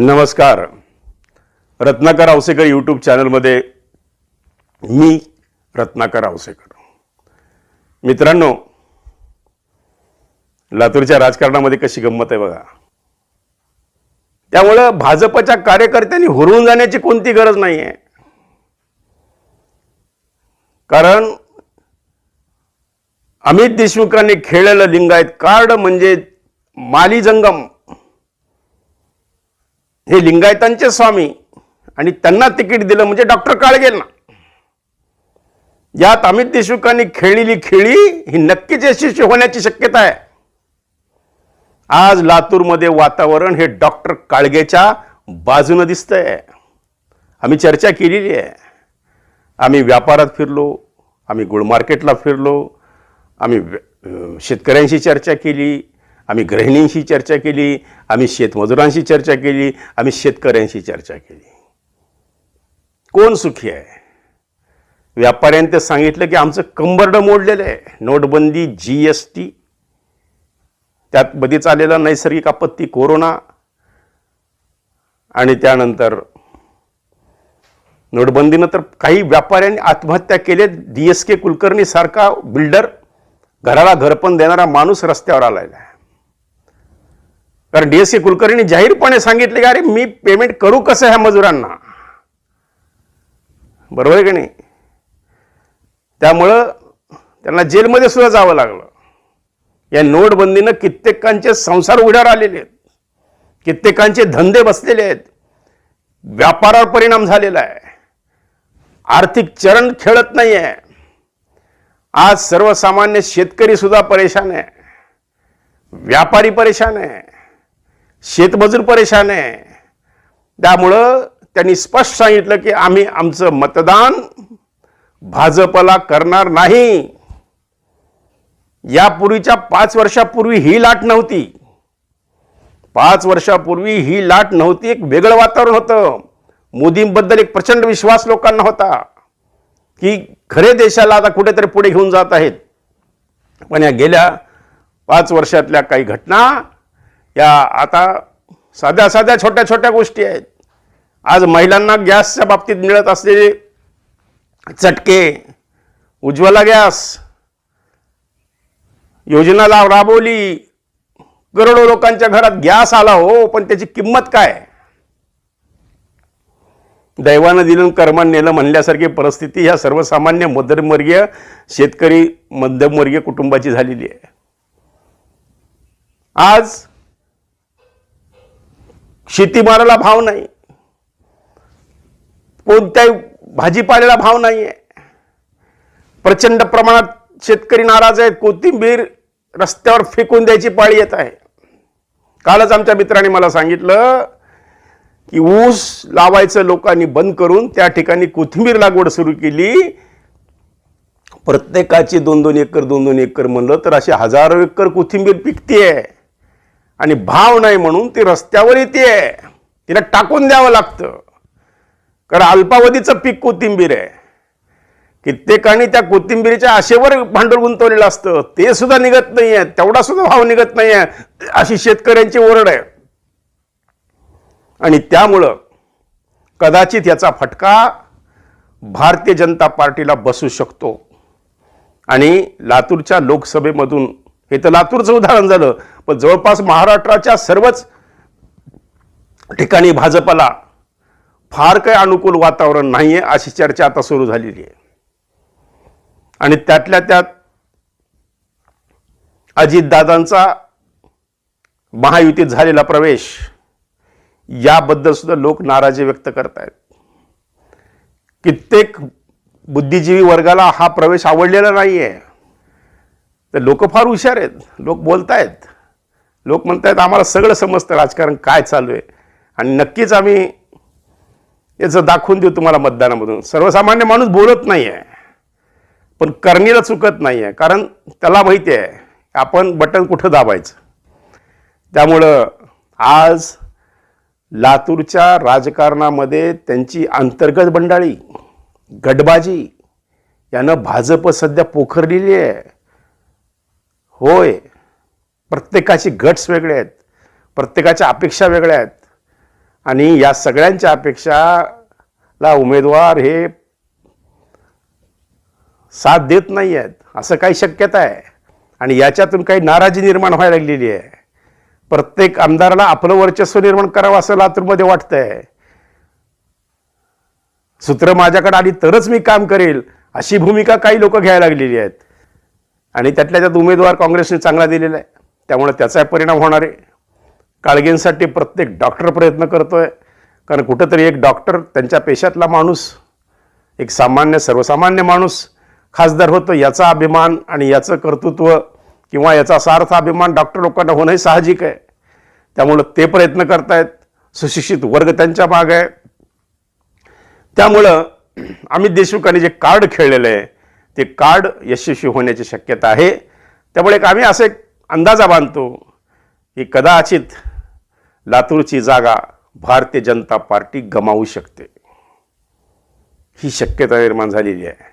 नमस्कार. रत्नाकर आवसेकर यूट्यूब चॅनलमध्ये मी रत्नाकर आवसेकर. मित्रांनो लातूरच्या राजकारणामध्ये कशी गंमत आहे बघा. त्यामुळं भाजपच्या कार्यकर्त्यांनी हुरवून जाण्याची कोणती गरज नाही आहे कारण अमित देशमुखांनी खेळलेलं लिंगायत कार्ड म्हणजे माली जंगम. हे लिंगायतांचे स्वामी आणि त्यांना तिकीट दिलं म्हणजे डॉक्टर काळगेंना. यात अमित देशमुखांनी खेळलेली खेळी ही नक्कीच यशस्वी होण्याची शक्यता आहे. आज लातूरमध्ये वातावरण हे डॉक्टर काळगेच्या बाजूनं दिसतंय. आम्ही चर्चा केलेली आहे. आम्ही व्यापारात फिरलो आम्ही गुळ मार्केटला फिरलो आम्ही शेतकऱ्यांशी चर्चा केली आम्ही गृहिणींशी चर्चा केली आम्ही शेतमजुरांशी चर्चा केली आम्ही शेतकऱ्यांशी चर्चा केली. कोण सुखी आहे? व्यापाऱ्यांनी ते सांगितलं की आमचं कंबरडं मोडलेलं आहे. नोटबंदी जी एस टी त्यात मध्येच आलेला नैसर्गिक आपत्ती कोरोना आणि त्यानंतर नोटबंदीनं तर काही व्यापाऱ्यांनी आत्महत्या केल्या डी एस के कुलकर्णी सारखा बिल्डर घराला घरपण देणारा माणूस रस्त्यावर आलेला आहे कारण डी एस सी कुलकर्णी जाहीरपणे सांगितले की अरे मी पेमेंट करू कसं ह्या मजुरांना? बरोबर आहे की नाही? त्यामुळं त्यांना जेलमध्ये सुद्धा जावं लागलं. या नोटबंदीनं कित्येकांचे संसार उघड्यावर आलेले आहेत. कित्येकांचे धंदे बसलेले आहेत. व्यापारावर परिणाम झालेला आहे. आर्थिक चरण खेळत नाही आहे आज सर्वसामान्य शेतकरी सुद्धा परेशान आहे. व्यापारी परेशान आहे. शेतमजूर परेशान आहे. त्यामुळं त्यांनी स्पष्ट सांगितलं की आम्ही आमचं मतदान भाजपला करणार नाही. यापूर्वीच्या पाच वर्षापूर्वी ही लाट नव्हती. पाच वर्षापूर्वी ही लाट नव्हती एक वेगळं वातावरण होतं. मोदींबद्दल एक प्रचंड विश्वास लोकांना होता की खरे देशाला आता कुठेतरी पुढे घेऊन जात आहेत. पण या गेल्या पाच वर्षातल्या काही घटना या आता साध्या साध्या छोट्या छोट्या गोष्टी आहेत. आज महिलांना गॅसच्या बाबतीत मिळत असलेले चटके उज्ज्वला गॅस योजना लाव राबवली. करोडो लोकांच्या घरात गॅस आला हो पण त्याची किंमत काय? दैवानं दिलं कर्मान नेलं म्हणल्यासारखी परिस्थिती ह्या सर्वसामान्य मध्यमवर्गीय शेतकरी मध्यमवर्गीय कुटुंबाची झालेली आहे. आज शेतीमालाला भाव नाही. कोणत्याही भाजीपाल्याला भाव नाही आहे प्रचंड प्रमाणात शेतकरी नाराज आहेत. कोथिंबीर रस्त्यावर फेकून द्यायची पाळी येत आहे. कालच आमच्या मित्राने मला सांगितलं की ऊस लावायचं लोकांनी बंद करून त्या ठिकाणी कोथिंबीर लागवड सुरू केली. प्रत्येकाची दोन दोन एकर दोन दोन एकर म्हणलं तर अशी हजारो एकर कोथिंबीर पिकतीये. आणि भाव नाही म्हणून ती रस्त्यावर येते तिला टाकून द्यावं लागतं. कारण अल्पावधीचं पीक कोथिंबीर आहे. कित्येकाने त्या कोथिंबीरीच्या आशेवर भांडवल गुंतवलेलं असतं. ते सुद्धा निघत नाही आहे तेवढा सुद्धा भाव निघत नाही आहे अशी शेतकऱ्यांची ओरड आहे. आणि त्यामुळं कदाचित याचा फटका भारतीय जनता पार्टीला बसू शकतो. आणि लातूरच्या लोकसभेमधून हे तर लातूरचं उदाहरण झालं पण जवळपास महाराष्ट्राच्या सर्वच ठिकाणी भाजपला फार काही अनुकूल वातावरण नाही आहे अशी चर्चा आता सुरू झालेली आहे. आणि त्यातल्या त्यात अजितदादांचा महायुतीत झालेला प्रवेश याबद्दल सुद्धा लोक नाराजी व्यक्त करत आहेत कित्येक बुद्धिजीवी वर्गाला हा प्रवेश आवडलेला नाही आहे तर लोक फार हुशार आहेत. लोक बोलतायत. लोक म्हणतायत आम्हाला सगळं समजतं राजकारण काय चालू आहे. आणि नक्कीच आम्ही याचं दाखवून देऊ तुम्हाला मतदानामधून. सर्वसामान्य माणूस बोलत नाही आहे पण करणीला चुकत नाही आहे कारण त्याला माहिती आहे आपण बटन कुठं दाबायचं? त्यामुळं आज लातूरच्या राजकारणामध्ये त्यांची अंतर्गत बंडाळी गटबाजी यानं भाजप सध्या पोखरलेली आहे. होय प्रत्येकाची गट्स वेगळे आहेत. प्रत्येकाच्या अपेक्षा वेगळ्या आहेत. आणि या सगळ्यांच्या अपेक्षाला उमेदवार हे साथ देत नाही आहेत असं काही शक्यता आहे. आणि याच्यातून काही नाराजी निर्माण व्हायला लागलेली आहे. प्रत्येक आमदाराला आपलं वर्चस्व निर्माण करावं असं लातूरमध्ये वाटतंय. सूत्र माझ्याकडे आली तरच मी काम करेल अशी भूमिका काही लोक घ्यायला लागलेली आहेत. आणि त्यातल्या त्यात उमेदवार काँग्रेसने चांगला दिलेला आहे. त्यामुळे त्याचा परिणाम होणार आहे. काळगींसाठी प्रत्येक डॉक्टर प्रयत्न करतोय. कारण कुठंतरी एक डॉक्टर त्यांच्या पेशातला माणूस एक सामान्य सर्वसामान्य माणूस खासदार होतो याचा अभिमान आणि याचं कर्तृत्व किंवा याचा सार्थ अभिमान डॉक्टर लोकांना होणंही साहजिक आहे. त्यामुळं ते प्रयत्न करतायत. सुशिक्षित वर्ग त्यांच्या माग आहे. त्यामुळं अमित देशमुखांनी जे कार्ड खेळलेलं आहे ते कार्ड यशस्वी होण्याची शक्यता आहे. त्यामुळे एक आम्ही असं एक अंदाजा बांधतो की कदाचित लातूरची जागा भारतीय जनता पार्टी गमावू शकते. ही शक्यता निर्माण झालेली आहे.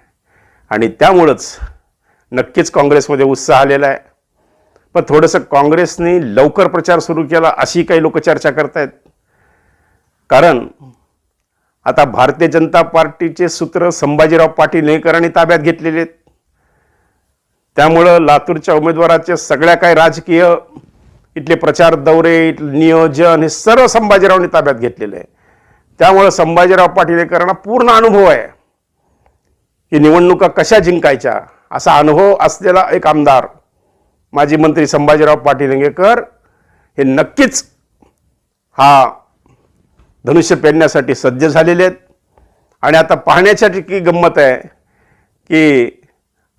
आणि त्यामुळंच नक्कीच काँग्रेसमध्ये उत्साह आलेला आहे. पण थोडंसं काँग्रेसने लवकर प्रचार सुरू केला अशी काही लोक चर्चा करतायत. कारण आता भारतीय जनता पार्टीचे सूत्र संभाजीराव पाटील नेकरांनी ताब्यात घेतलेले आहेत. त्यामुळं लातूरच्या उमेदवाराचे सगळ्या काही राजकीय इथले प्रचार दौरे इथले नियोजन हे सर्व संभाजीरावनी ताब्यात घेतलेलं आहे. त्यामुळं संभाजीराव पाटीलेकरांना पूर्ण अनुभव आहे. की निवडणुका कशा जिंकायच्या असा अनुभव असलेला एक आमदार माजी मंत्री संभाजीराव पाटीलंगेकर हे नक्कीच हा धनुष्य पेरण्यासाठी सज्ज झालेले आहेत. आणि आता पाहण्याच्या ठिकाणी गंमत आहे की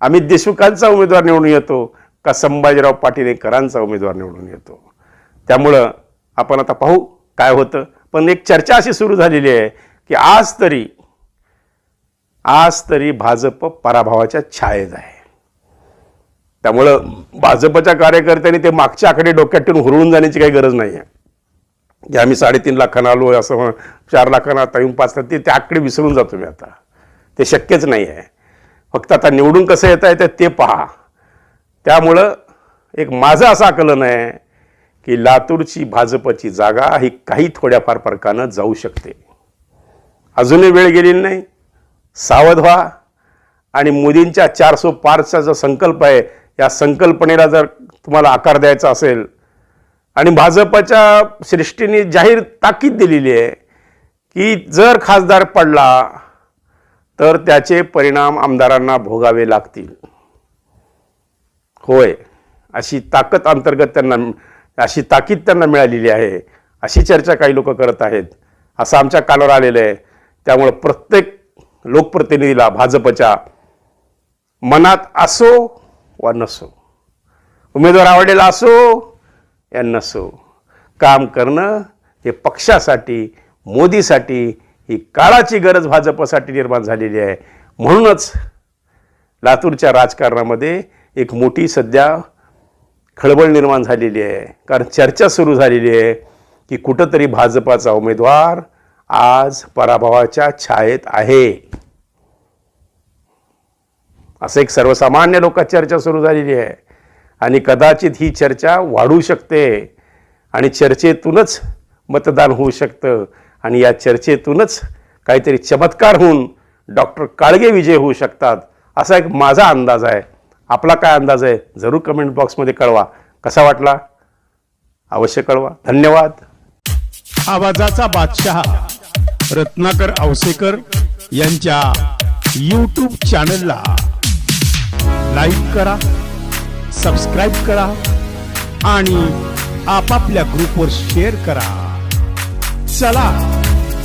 अमित देशमुखांचा उमेदवार निवडून येतो का संभाजीराव पाटीलेकरांचा उमेदवार निवडून येतो? त्यामुळं आपण आता पाहू काय होतं. पण एक चर्चा अशी सुरू झालेली आहे की आज तरी आज तरी भाजप पराभवाच्या छायेत आहे. त्यामुळं भाजपच्या कार्यकर्त्यांनी ते मागच्या आकडे डोक्यात ठेवून हुरळून जाण्याची काही गरज नाही आहे की आम्ही साडेतीन लाखांना आलो असं चार लाखांना आता येऊन पाच लाख ते ते आकडे विसरून जातो मी आता. ते शक्यच नाही आहे फक्त आता निवडून कसं येता येतं ते पहा. त्यामुळं एक माझं असं आकलन आहे की लातूरची भाजपची जागा ही काही थोड्याफार फरकानं जाऊ शकते. अजूनही वेळ गेलेली नाही. सावध व्हा. आणि मोदींच्या चारसो पारचा जो संकल्प आहे या संकल्पनेला जर तुम्हाला आकार द्यायचा असेल आणि भाजपच्या सृष्टीने जाहीर ताकीद दिलेली आहे की जर खासदार पडला तर त्याचे परिणाम आमदारांना भोगावे लागतील. होय अशी ताकद अंतर्गत त्यांना अशी ताकीद त्यांना मिळालेली आहे अशी चर्चा काही लोक करत आहेत असं आमच्या कानावर आलेलं आहे. त्यामुळं प्रत्येक लोकप्रतिनिधीला भाजपच्या मनात असो वा नसो उमेदवार आवडलेला असो या नसो. काम करणं हे पक्षासाठी मोदीसाठी ही काळाची गरज भाजपसाठी निर्माण झालेली आहे. म्हणूनच लातूरच्या राजकारणामध्ये एक मोठी सध्या खळबळ निर्माण झालेली आहे. कारण चर्चा सुरू झालेली आहे की कुठंतरी भाजपाचा उमेदवार आज पराभवाच्या छायेत आहे. असं एक सर्वसामान्य लोकात चर्चा सुरू झालेली आहे. आणि कदाचित ही चर्चा वाढू शकते आणि चर्चेतूनच मतदान होऊ शकतं. आणि या चर्चेतूनच काहीतरी चमत्कार होऊन डॉक्टर काळगे विजय होऊ शकतात असा एक माझा अंदाज आहे. आपला काय अंदाज आहे? जरूर कमेंट बॉक्समध्ये कळवा. कसा वाटला? अवश्य कळवा. धन्यवाद. आवाजाचा बादशहा रत्नाकर औसेकर यांच्या यूट्यूब चॅनलला लाईक करा सबस्क्राईब करा आणि आपापल्या ग्रुपवर शेअर करा. चला.